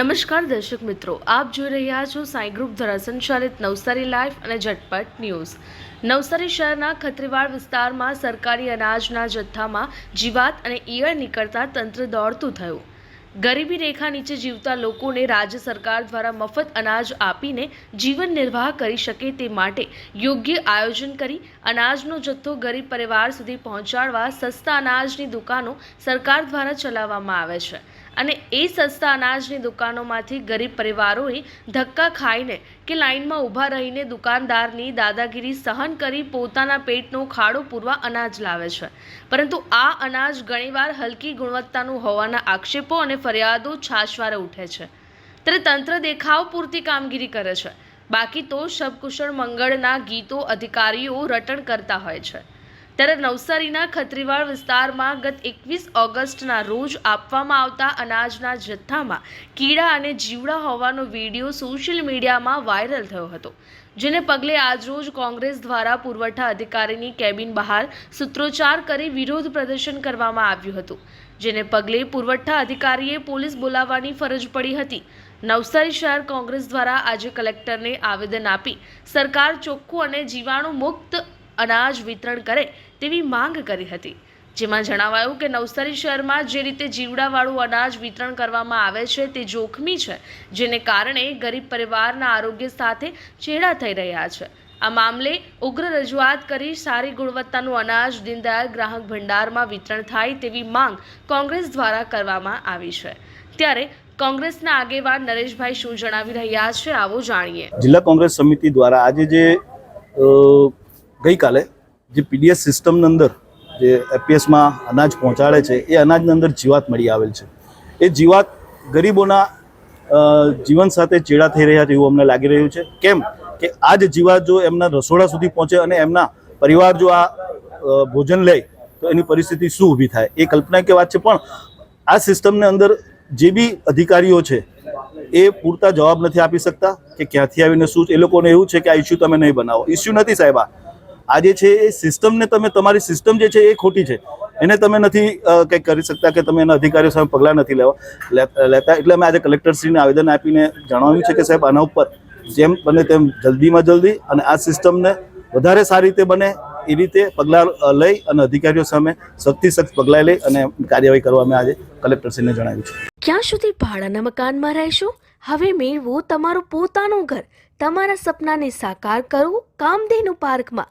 નમસ્કાર દર્શક મિત્રો, આપ જોઈ રહ્યા છો સાંઈ ગ્રુપ દ્વારા સંચાલિત નવસારી લાઈફ અને ઝટપટ ન્યૂઝ. નવસારી શહેરના ખત્રીવાડ વિસ્તારમાં સરકારી અનાજના જથ્થામાં જીવાત અને ઈયળ નીકળતા તંત્ર દોડતું થયું. ગરીબી રેખા નીચે જીવતા લોકોને રાજ્ય સરકાર દ્વારા મફત અનાજ આપીને જીવન નિર્વાહ કરી શકે તે માટે યોગ્ય આયોજન કરી અનાજનો જથ્થો ગરીબ પરિવાર સુધી પહોંચાડવા સસ્તા અનાજની દુકાનો સરકાર દ્વારા ચલાવવામાં આવે છે. અને એ સસ્તા અનાજની દુકાનોમાંથી ગરીબ પરિવારોએ ધક્કા ખાઈને કે લાઇનમાં ઊભા રહીને દુકાનદારની દાદાગીરી સહન કરી પોતાના પેટનો ખાડો પૂરવા અનાજ લાવે છે. પરંતુ આ અનાજ ઘણીવાર હલકી ગુણવત્તાનું હોવાના આક્ષેપો અને ફરિયાદો છાશવારે ઉઠે છે. ત્યારે તંત્ર દેખાવ પૂરતી કામગીરી કરે છે. બાકી તો શબકુશળ મંગળના ગીતો અધિકારીઓ રટણ કરતા હોય છે. ત્યારે નવસારીના ખત્રીવાડ વિસ્તારમાં ગત એકવીસ ઓગસ્ટના રોજ આપવામાં આવતા અનાજના જથ્થામાં કીડા અને જીવડા હોવાનો વીડિયો સોશિયલ મીડિયામાં વાયરલ થયો હતો, જેને પગલે આજરોજ કોંગ્રેસ દ્વારા પુરવઠા અધિકારીની કેબિન બહાર સૂત્રોચ્ચાર કરી વિરોધ પ્રદર્શન કરવામાં આવ્યું હતું, જેને પગલે પુરવઠા અધિકારીએ પોલીસ બોલાવવાની ફરજ પડી હતી. નવસારી શહેર કોંગ્રેસ દ્વારા આજે કલેક્ટરને આવેદન આપી સરકાર ચોખ્ખું અને જીવાણુ મુક્ત અનાજ વિતરણ કરે તેવી માંગ કરી હતી. જેમાં જણાવાયું કે નવસારી શહેરમાં જે રીતે જીવડાવાળું અનાજ વિતરણ કરવામાં આવે છે તે જોખમી છે, જેને કારણે ગરીબ પરિવારના આરોગ્ય સાથે ચેડા થઈ રહ્યા છે. આ મામલે ઉગ્ર રજૂઆત કરી સારી ગુણવત્તાનું અનાજ, દીનદયાળ ગ્રાહક ભંડારમાં વિતરણ થાય તેવી માંગ કોંગ્રેસ દ્વારા કરવામાં આવી છે. ત્યારે કોંગ્રેસના આગેવાન નરેશભાઈ શું જણાવી રહ્યા છે આવો જાણીએ. જિલ્લા કોંગ્રેસ સમિતિ દ્વારા આજે જે ગઈકાલે જે પીડીએસ સિસ્ટમની અંદર જે એપીએસમાં અનાજ પહોંચાડે છે, એ અનાજની અંદર જીવાત મળી આવેલ છે. એ જીવાત ગરીબોના જીવન સાથે ચેડા થઈ રહ્યા છે એવું અમને લાગી રહ્યું છે. કેમ કે આ જ જીવાત જો એમના રસોડા સુધી પહોંચે અને એમના પરિવાર જો આ ભોજન લે, તો એની પરિસ્થિતિ શું ઊભી થાય? એ કલ્પના કે વાત છે, પણ આ સિસ્ટમને અંદર જે બી અધિકારીઓ છે, એ પૂરતા જવાબ નથી આપી શકતા કે ક્યાંથી આવીને શું એ લોકોને એવું છે કે આ ઇસ્યુ તમે નહીં બનાવો. ઇસ્યુ નથી સાહેબ આ. આ જે છે એ સિસ્ટમને તમે, તમારી સિસ્ટમ જે છે એ ખોટી છે. એને તમે નથી કંઈક કરી શકતા કે તમે એના અધિકારીઓ સામે પગલાં નથી લેવા લેતા. એટલે અમે આજે કલેક્ટરશ્રીને આવેદન આપીને જણાવ્યું છે કે સાહેબ, આના ઉપર જેમ બને તેમ જલ્દીમાં જલ્દી અને આ સિસ્ટમને વધારે સારી રીતે બને એ રીતે પગલાં લઈ અને અધિકારીઓ સામે સખ્તથી સખ્ત પગલાં લઈ અને કાર્યવાહી કરવા અમે આજે કલેક્ટરશ્રીને જણાવ્યું છે. ક્યાં સુધી ભાડાના મકાનમાં રહેશો? હવે મેળવો તમારું પોતાનું ઘર. તમારા સપનાને સાકાર કરો કામધેનુ પાર્કમાં.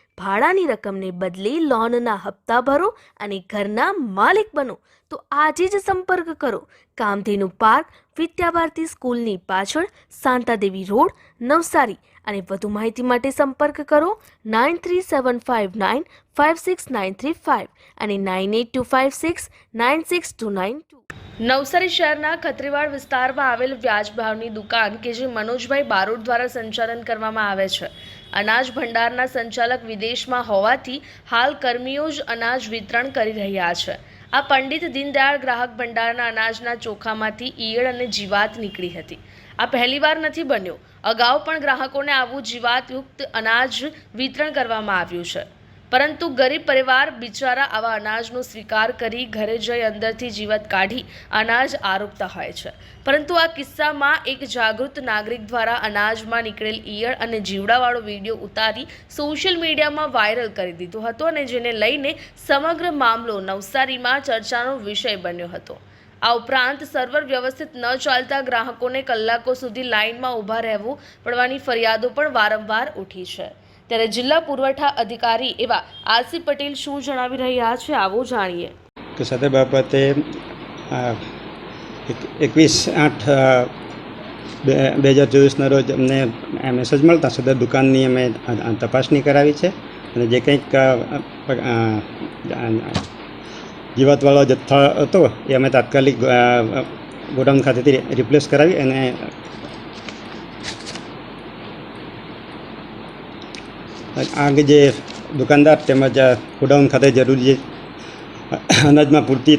ભાડાની રકમને બદલે લોનના હપ્તા ભરો અને ઘરના માલિક બનો. તો આજે જ સંપર્ક કરો. કામધેનુ પાર્ક, વિદ્યાભારતી સ્કૂલની પાછળ, શાંતાદેવી રોડ, નવસારી. અને વધુ માહિતી માટે સંપર્ક કરો nine three seven five nine five six nine three five અને nine eight two five six nine six two nine two. Navsari શહેરના ખત્રીવાડ વિસ્તારમાં આવેલ વ્યાજભાવની દુકાન કે જે મનોજભાઈ બારોટ દ્વારા સંચાલન કરવામાં આવે છે. અનાજ ભંડારના સંચાલક વિદેશમાં હોવાથી હાલ કર્મીઓ જ અનાજ વિતરણ કરી રહ્યા છે. આ પંડિત દીનદયાળ ગ્રાહક ભંડારના અનાજના ચોખામાંથી ઈયળ અને જીવાત નીકળી હતી. આ પહેલીવાર નથી બન્યો. અગાઉ પણ ગ્રાહકોને આવું જીવાતયુક્ત અનાજ વિતરણ કરવામાં આવ્યું છે. પરંતુ ગરીબ પરિવાર બિચારા આવા અનાજનો સ્વીકાર કરી ઘરે જઈ અંદરથી જીવત કાઢી અનાજ આરોપતા હોય છે. પરંતુ આ કિસ્સામાં એક જાગૃત નાગરિક દ્વારા અનાજમાં નીકળેલ ઈયળ અને જીવડાવાળો વીડિયો ઉતારી સોશિયલ મીડિયામાં વાયરલ કરી દીધો હતો અને જેને લઈને સમગ્ર મામલો નવસારીમાં ચર્ચાનો વિષય બન્યો હતો. આ ઉપરાંત સર્વર વ્યવસ્થિત ન ચાલતા ગ્રાહકોને કલાકો સુધી લાઇનમાં ઊભા રહેવું પડવાની ફરિયાદો પણ વારંવાર ઉઠી છે. ત્યારે જિલ્લા પુરવઠા અધિકારી એવા આરસી પટેલ શું જણાવી રહ્યા છે આવો જાણીએ. તો સદર બાબતે એકવીસ આઠ બે બે હજાર ચોવીસના રોજ અમને મેસેજ મળતા સદર દુકાનની અમે તપાસણી કરાવી છે અને જે કંઈક જીવતવાળો જથ્થો હતો એ અમે તાત્કાલિક ગોડાઉન ખાતેથી રિપ્લેસ કરાવી અને આ અંગે જે દુકાનદાર તેમજ ગોડાઉન ખાતે જરૂરી અનાજમાં પૂરતી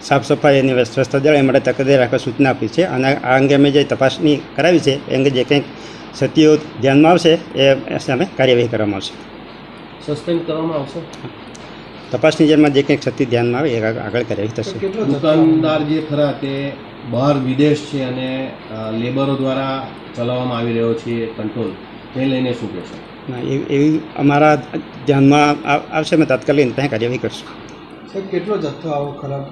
સાફ સફાઈ અને સ્વચ્છતા જળવાય એ માટે તકેદારી રાખવા સૂચના આપી છે અને આ અંગે અમે જે તપાસણી કરાવી છે એ અંગે જે કંઈક ક્ષતિઓ ધ્યાનમાં આવશે એ સામે કાર્યવાહી કરવામાં આવશે. સસ્પેન્ડ કરવામાં આવશે? તપાસની જેમાં જે કંઈક ક્ષતિ ધ્યાનમાં આવે એ આગળ આગળ કાર્યવાહી થશે. દુકાનદાર જે ખરા તે બહાર વિદેશ છે અને લેબરો દ્વારા ચલાવવામાં આવી રહ્યો છે કંટ્રોલ તે લઈને શું કહેશો? ના, એવી અમારા ધ્યાનમાં આવશે અમે તાત્કાલિક ત્યાં કાર્યવાહી કરશું. કેટલો જથ્થો આવો ખરાબ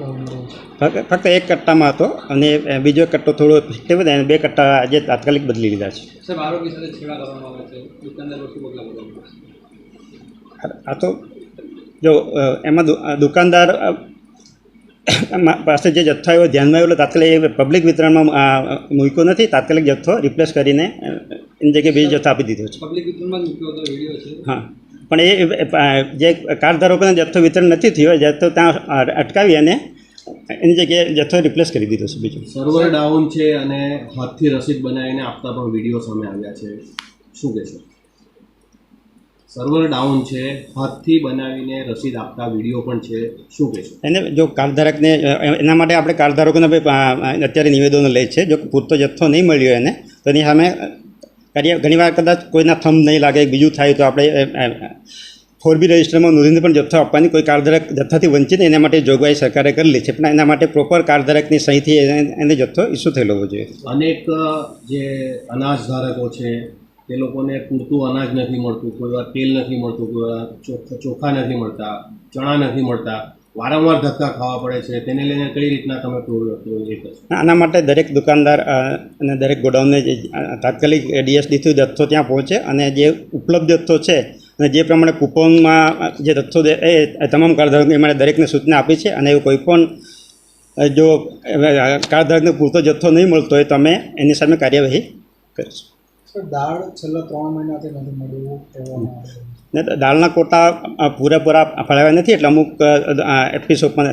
ફક્ત એક કટ્ટામાં હતો અને બીજો કટ્ટો થોડો ફેક્ટિવ હતો અને બે કટ્ટા આજે તાત્કાલિક બદલી લીધા છે. આ તો જો એમાં દુકાનદાર પાસે જે જથ્થો આવ્યો ધ્યાનમાં આવ્યો તાત્કાલિક એ પબ્લિક વિતરણમાં મૂક્યો નથી. તાત્કાલિક જથ્થો રિપ્લેસ કરીને એની જગ્યાએ બીજો જથ્થો આપી દીધો છે. હા. પણ એ જે કાર્ડધારકોને જથ્થો વિતરણ નથી થયો જથ્થો ત્યાં અટકાવી અને એની જગ્યાએ જથ્થો રિપ્લેસ કરી દીધો છે બીજો. સર્વર ડાઉન છે અને હાથથી રસીદ બનાવીને આપતા પણ વીડિયો સામે આવ્યા છે. શું કહેશો? સર્વર ડાઉન છે હાથથી બનાવીને રસીદ આપતા વીડિયો પણ છે. શું કહેશો? એને જો કારધારકને એના માટે આપણે કારધારકોને અત્યારે નિવેદનો લે છે જો પૂરતો જથ્થો નહીં મળ્યો એને તો એની સામે કાર્ય ઘણીવાર કદાચ કોઈના થંભ નહીં લાગે, બીજું થાય તો આપણે ફોર બી રજિસ્ટરમાં નોંધીને પણ જથ્થો આપવાની કોઈ કારધારક જથ્થાથી વંચિત એના માટે જોગવાઈ સરકારે કરેલી છે. પણ એના માટે પ્રોપર કારધારકની સહીથી એને જથ્થો ઇસ્યુ થયેલો હોવો જોઈએ. અનેક જે અનાજ ધારકો છે, તે લોકોને પૂરતું અનાજ નથી મળતું, કોઈ વાર તેલ નથી મળતું, કોઈ વાર ચોખા નથી મળતા, ચણા નથી મળતા. વારંવાર ધક્કા ખાવા પડે છે તેને લઈને કઈ રીતના તમે આના માટે દરેક દુકાનદાર અને દરેક ગોડાઉનને જે તાત્કાલિક ડીએસડીથી જથ્થો ત્યાં પહોંચે અને જે ઉપલબ્ધ જથ્થો છે અને જે પ્રમાણે કૂપનમાં જે જથ્થો દે એ તમામ કાર્ડધારકો એ માટે દરેકને સૂચના આપી છે અને એવું કોઈ પણ જો કારધારકને પૂરતો જથ્થો નહીં મળતો હોય તમે એની સામે કાર્યવાહી કરીશું. સર દાળ છેલ્લા ત્રણ મહિનાથી નથી મળ્યું ને દાળના કોટા પૂરેપૂરા ફળાવ્યા નથી એટલે અમુક એપિસો પણ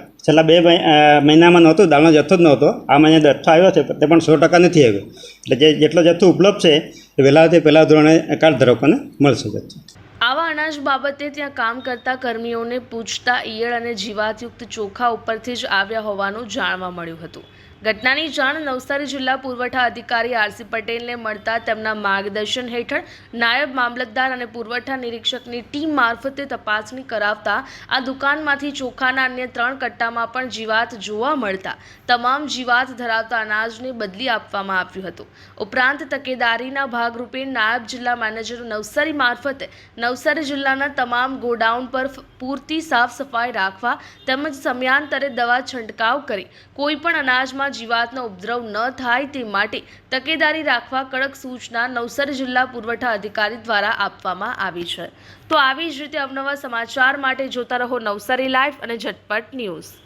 છેલ્લા બે મહિ- મહિનામાં નહોતું, દાળનો જથ્થો જ નહોતો. આ મહિને જથ્થો આવ્યો છે તે પણ સો ટકા નથી આવ્યો. એટલે જે જેટલો જથ્થો ઉપલબ્ધ છે, એ વહેલાથી પહેલાં ધોરણે કાર્ડધારકોને મળશે જથ્થો. આવા અનાજ બાબતે ત્યાં કામ કરતા કર્મીઓને પૂછતા ઈયળ અને જીવાતયુક્ત ચોખા ઉપરથી જ આવ્યા હોવાનું જાણવા મળ્યું હતું. ઘટનાની જાણ નવસારી જિલ્લા પુરવઠા અધિકારી આરસી પટેલને મળતા તેમના માર્ગદર્શન હેઠળ નાયબ મામલતદાર અને પુરવઠા નિરીક્ષકની ટીમ મારફતે તપાસણી કરાવતા આ દુકાનમાંથી ચોખાના અન્ય ત્રણ કટ્ટામાં પણ જીવાત જોવા મળતા તમામ જીવાત ધરાવતા અનાજને બદલી આપવામાં આવ્યું હતું. ઉપરાંત તકેદારીના ભાગરૂપે નાયબ જિલ્લા મેનેજર નવસારી મારફતે નવસારી જિલ્લાના તમામ ગોડાઉન પર પૂરતી સાફ સફાઈ રાખવા તેમજ સમયાંતરે દવા છંટકાવ કરી કોઈ પણ અનાજમાં જીવાતનો ઉપદ્રવ ન થાય તે માટે તકેદારી રાખવા કડક સૂચના નવસારી જિલ્લા પુરવઠા અધિકારી દ્વારા આપવામાં આવી છે. તો આવી જ રીતે અવનવા સમાચાર માટે જોતા રહો નવસારી લાઈવ અને ઝટપટ ન્યૂઝ.